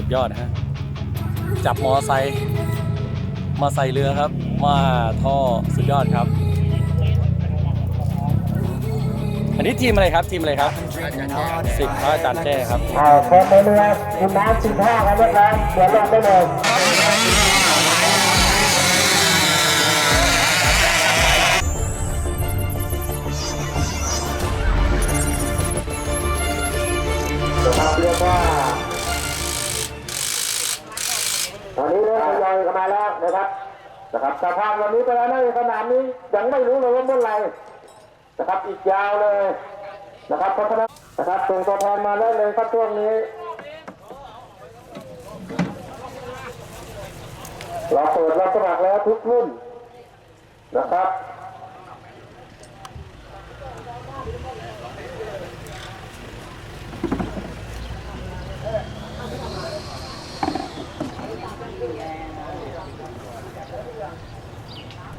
สุดยอดฮะจับมอไซค์มาใส่เรือครับมาท่อสุดยอดครับ อันนี้ทีมอะไรครับทีมอะไรครับสิบพระอาจารย์แจ้ครับอ่าไปเรือคุณน้ำสิบห้าครับเรียบร้อยเดี๋ยวลงได้เลย นะครับสภาพวันนี้ไปแล้วนะสนามนี้ยังไม่รู้เลยว่าเมื่อไหร่นะครับอีกยาวเลยนะครับเพราะฉะนั้นนะครับส่งตัวแทนมาได้เลยครับช่วงนี้ เราเปิดรับสมัครแล้วทุกรุ่นนะครับ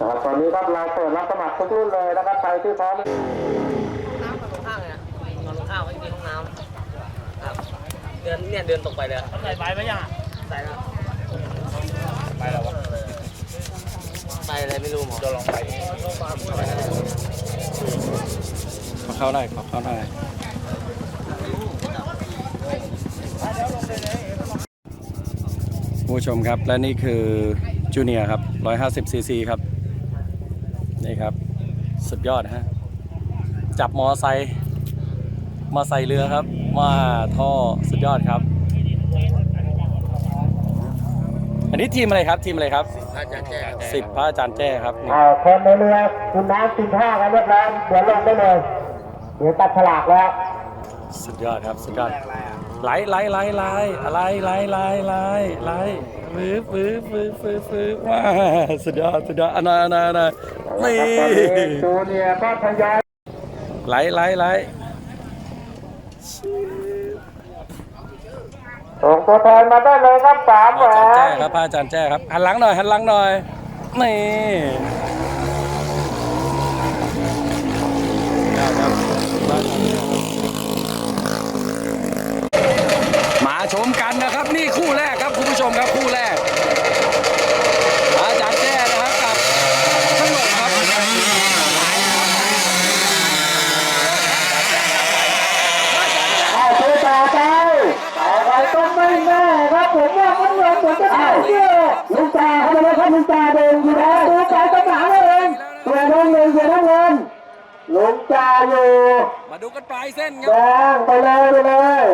นะครับตอนนี้ครับเราเปิดรับสมัครทุกรุ่นเลยนะครับใครที่พร้อมน้ำตรงข้างเลยนะตอนลงข้าวเขาจะมีห้องน้ำครับเดินเนี่ยเดินตรงไปเลยใส่ไปไหมยังใส่แล้วไปแล้ววะไปอะไรไม่รู้หมอจะลองไปขอเข้าได้ขอเข้าได้ผู้ชมครับและนี่คือจูเนียร์ครับ150ซีซีครับ นี่ครับ สุดยอดฮะ จับมอไซค์มาใส่เรือครับ มาท่อสุดยอดครับ อันนี้ทีมอะไรครับ ทีมอะไรครับอาจารย์แจ้สิบพระอาจารย์แจ้ครับอ่าคนในเรือคุณน้ำสิบห้ากันเรียบร้อยเดี๋ยวลงได้เลย เดี๋ยวตัดฉลากแล้ว สุดยอดครับ สุดยอด ไล่ไล่ไล่ไล่อะไรไล่ไล่ไล่ไล่ฟื้นฟื้นฟื้นฟื้นฟื้นว้าสุดยอดสุดยอดอันนั้นอันนั้นอันนั้นนี่ตอนนี้จูเนียร์ก็ทยอยไล่ไล่ไล่ส่งตัวแทนมาได้เลยครับสามพแหวระอาจารย์แจ้นครับพระอาจารย์แจ้ครับหันหลังหน่อยหันหลังหน่อยนี่ได้ครับมาชมกั นี่คู่แรกครับคุณผู้ชมครับคู่แรก อาจารย์แจ้นะครับกับขนมครับเอาตัวต่อไปอะไรก็ไม่แน่ครับผมว่ามันเงินผมจะถ่ายเชื่อลุงจ่าเขามาเลยครับลุงจ่าเดินอยู่แล้วลุงจ่าต้องหาเองเสียน้องเงินเสียน้องเงินลุงจ่าอยู่มาดูกันปลายเส้นครับงไปเลยไปเลย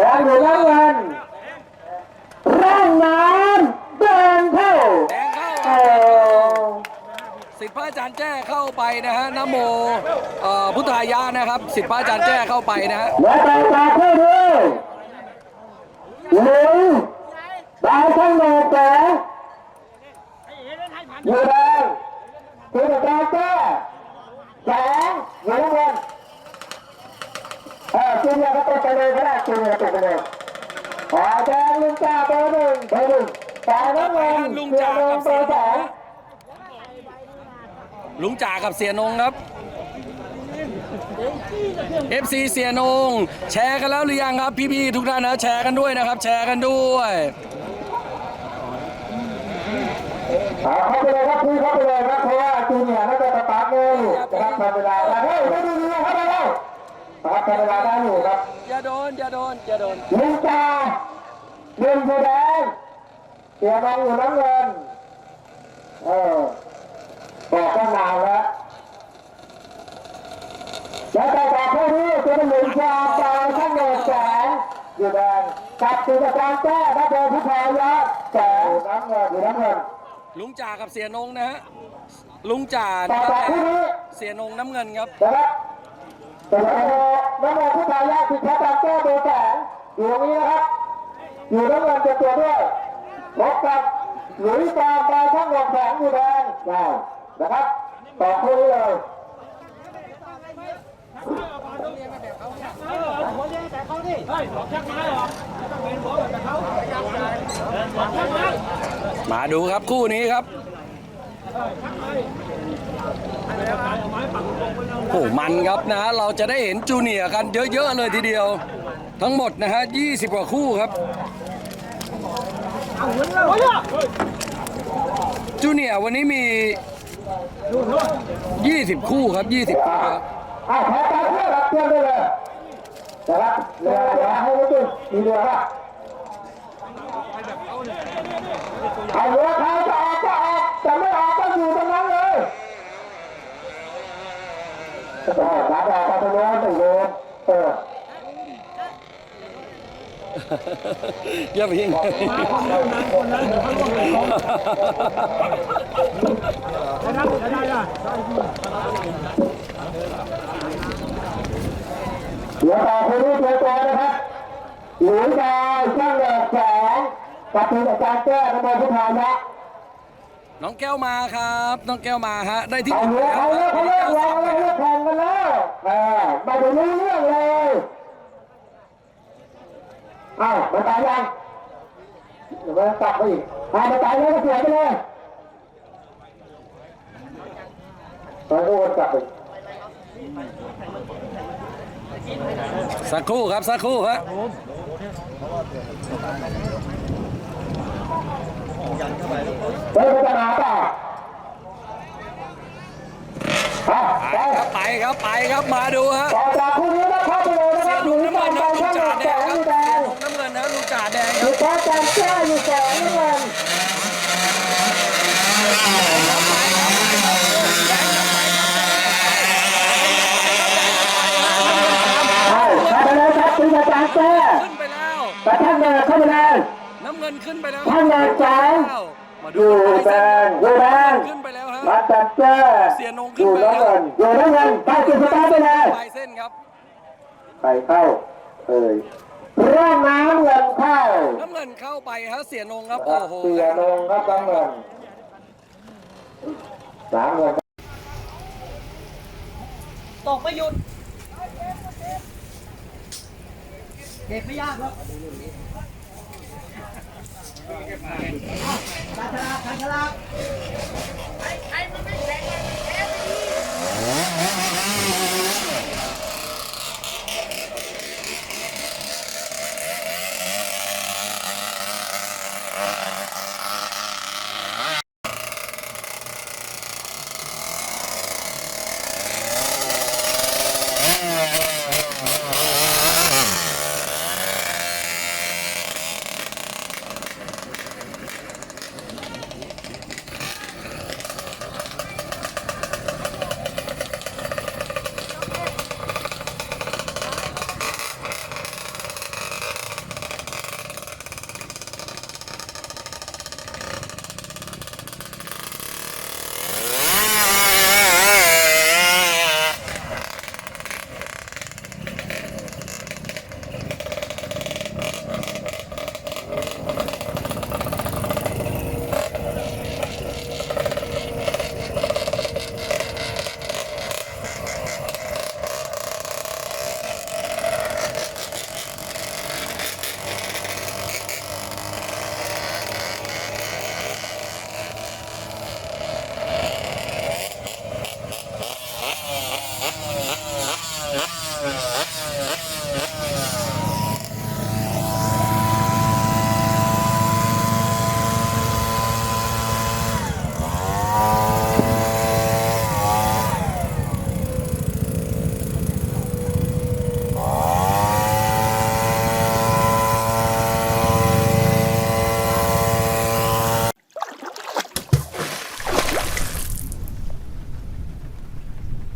แดงอยู่น้ำเงินร่างน้ำแดงเข้าแดงเข้าโอ้สิทธิพระอาจารย์แจ้เข้าไปนะฮะนะโมเอ่อพุทธายานะครับสิทธิพระอาจารย์แจ้เข้าไปนะฮะและต่อจากคู่นี้หนึ่งดาวช่างโหนกแสงอยู่แดงคือดาวแก้แสงอยู่น้ำเงินเออจูเนี ยร์ก็ตกไปเลยก็ได้จูเนียร์ตกไปเลยขอแดงลุงจ่าเบอร์หนึ่งเบอร์หนึ่งสายน้ำเงินลุงจ่ากับเสียนงลุงจ่ากับเสียนงครับ FC เสียนง แชร์กันแล้วหรือยังครับ พี่ๆทุกท่านนะแชร์กันด้วยนะครับ แชร์กันด้วยเข้าไปเลยครับพี่เข้าไปเลยครับเพราะว่าจูเนียร์น่าจะสตาร์ทเร็วนะครับทำเวลาได้เฮ้ยไม่ดีดีเข้าไปแล้ว ครับทำเวลาได้อยู่ครับอย่าโดนอย่าโดนอย่าโดนลุงจ่าหนึ่งผู้แดงเสียน้องอยู่น้ำเงินเออบอกตั้งนานแล้วแล้วต่อจากคู่นี้จะเป็นหนึ่งชาดาวข้างโหนกแสงอยู่แดงกับตุลการแก้พระเดชพุทธายะแสงอยู่น้ำเงินอยู่น้ำเงินลุงจ่ากับเสียนงนะฮะลุงจ่าต่นะอครัจากบคู่นี้เสียนงน้ำเงินครับ นะครับตุลการน้ำเงินพุทธายะสิทธาการแก้เบอร์แสงอยู่ตรงนี้นะครับ อยู่น้ำเงินเป็นตัวด้วยพบกับหลุยส์ปาล์มบายช่างหลอกแสงอยู่แดงได้นะครับต่อคู่นี้เลยมาดูครับคู่นี้ครับ โอ้มันครับนะ เราจะได้เห็นจูเนียร์กันเยอะ ๆ เลยทีเดียว ทั้งหมดนะฮะ20กว่าคู่ครับ จูเนียร์วันนี้มี 20 คู่ครับ 20 คู่ครับอาขอตามเพื่อนรับเพื่อนได้เลยนะครับเรือเรือให้รู้จุดมีเรือป่ะเอาเรือใครจะออกก็ออกจะไม่ออกก็อยู่ตรงนั้นเลย จะออกขาออกมาตรงโน้นตรงโน้นเอออย่าพิงเดี๋ยวต่อคนนี้เจอตัวนะครับหลุยส์ดอยช่างเหล็กแสงกับทีมอาจารย์แก้วในพุทธายะ น้องแก้วมาครับ น้องแก้วมาฮะได้ที่เอาหนึ่งเรือแล้วเขาเลิกเขาเลิกวางเขาเลิกแข่งกันแล้วเออไม่ได้รู้เรื่องเลยเอ้ามาตายยังเดี๋ยวมากลับไปอีกมามาตายแล้วก็เสียไปเลยตอนก็วนกลับไปสักครู่ครับสักครู่ครับเฮ้ยมันจะมา เปล่าอะไปครับไปครับไปครับมาดูฮะต่อจากคู่นี้นะเข้าไปเลยนะคเสีรัยบหนุ่มน้ำเงินนะช่าลูงกเหล็จ่ากแดแสงงครับนี่แดเสียงหนุ่มน้ำเงินนะลูกจ่าแดงคลูรับกค้าแจงแก้อยู่แสงนี่เงินใช่เข้าไปเลยครับคุณอาจารย์แก้ขึ้นไปแล้วแต่ท่านเดินเข้าไปเลยน้ำเงินขึ้นไปแล้วท่านเดินแสง มาอดูยู่แดงอยู่แดงขึ้นไปแล้วฮะมาจัดแก้อยู่น้ำเงินอยู่น้ำเงินไปจุดสตาร์ทไปเลยปลายเส้นครับไปเข้าเอ่ยเริ่มน้ำเงินเข้าน้ำเงินเข้าไปฮะเสียนงครับครัโอ้บโหเสียลงครับน้ำเงินน้ำเงินตกไม่หยุดเด็กไม่ยากครับ ไอ้มันไม่แข็งเลยแข็ง